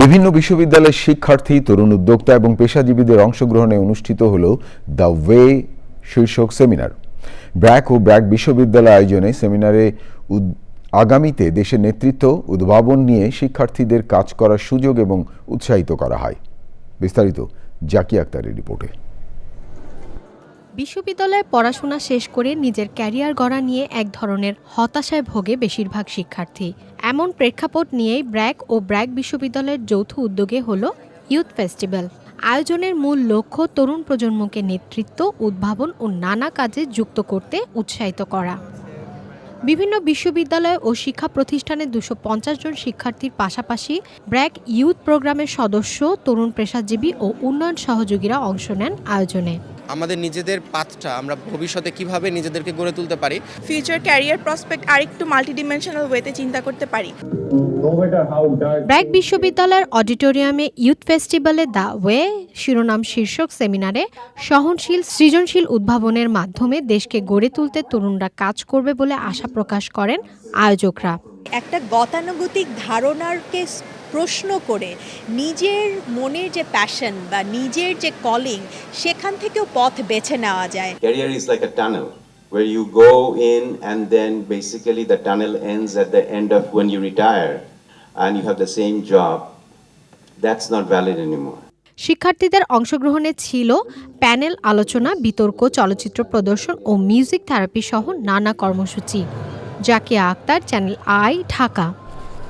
বিভিন্ন বিশ্ববিদ্যালয়ের শিক্ষার্থী, তরুণ উদ্যোক্তা এবং পেশাজীবীদের অংশগ্রহণে অনুষ্ঠিত হল দ্য ওয়ে শীর্ষক সেমিনার। ব্র্যাক ও ব্র্যাক বিশ্ববিদ্যালয় আয়োজনে সেমিনারে আগামীতে দেশের নেতৃত্ব, উদ্ভাবন নিয়ে শিক্ষার্থীদের কাজ করার সুযোগ এবং উৎসাহিত করা হয়। বিস্তারিত জাকি আক্তারের রিপোর্টে। বিশ্ববিদ্যালয়ে পড়াশোনা শেষ করে নিজের ক্যারিয়ার গড়া নিয়ে এক ধরনের হতাশায় ভোগে বেশিরভাগ শিক্ষার্থী। এমন প্রেক্ষাপট নিয়েই ব্র্যাক ও ব্র্যাক বিশ্ববিদ্যালয়ের যৌথ উদ্যোগে হল ইউথ ফেস্টিভ্যাল। আয়োজনের মূল লক্ষ্য তরুণ প্রজন্মকে নেতৃত্ব, উদ্ভাবন ও নানা কাজে যুক্ত করতে উৎসাহিত করা। বিভিন্ন বিশ্ববিদ্যালয় ও শিক্ষা প্রতিষ্ঠানে দুশো পঞ্চাশ জন শিক্ষার্থীর পাশাপাশি ব্র্যাক ইউথ প্রোগ্রামের সদস্য, তরুণ পেশাজীবী ও উন্নয়ন সহযোগীরা অংশ নেন আয়োজনে। আমাদের নিজেদের পাথটা আমরা ভবিষ্যতে কীভাবে নিজেদেরকে গড়ে তুলতে পারি। ফিউচার ক্যারিয়ার প্রসপেক্ট আরেকটু মাল্টিডিমেনশনাল ওয়েতে চিন্তা করতে পারি। ব্র্যাক বিশ্ববিদ্যালয়ের অডিটোরিয়ামে ইউথ ফেস্টিভ্যালে দ্য ওয়ে শিরোনাম শীর্ষক সেমিনারে সহনশীল সৃজনশীল উদ্ভাবনের মাধ্যমে দেশকে গড়ে তুলতে তরুণরা কাজ করবে বলে আশা প্রকাশ করেন আয়োজকরা। একটা গতানুগতিক ধারণারকে প্রশ্ন করে নিজের মনের যে প্যাশন বা নিজের যে কলিং সেখান থেকেও পথ বেছে নেওয়া যায়। Career is like a tunnel where you go in and then basically the tunnel ends at the end of when you retire and you have the same job. That's not valid anymore. শিক্ষার্থীদের অংশগ্রহণে ছিল panel আলোচনা বিতর্ক চলচ্চিত্র প্রদর্শন ও music therapy সহ নানা কর্মসূচি। Zakia Akter channel I Dhaka.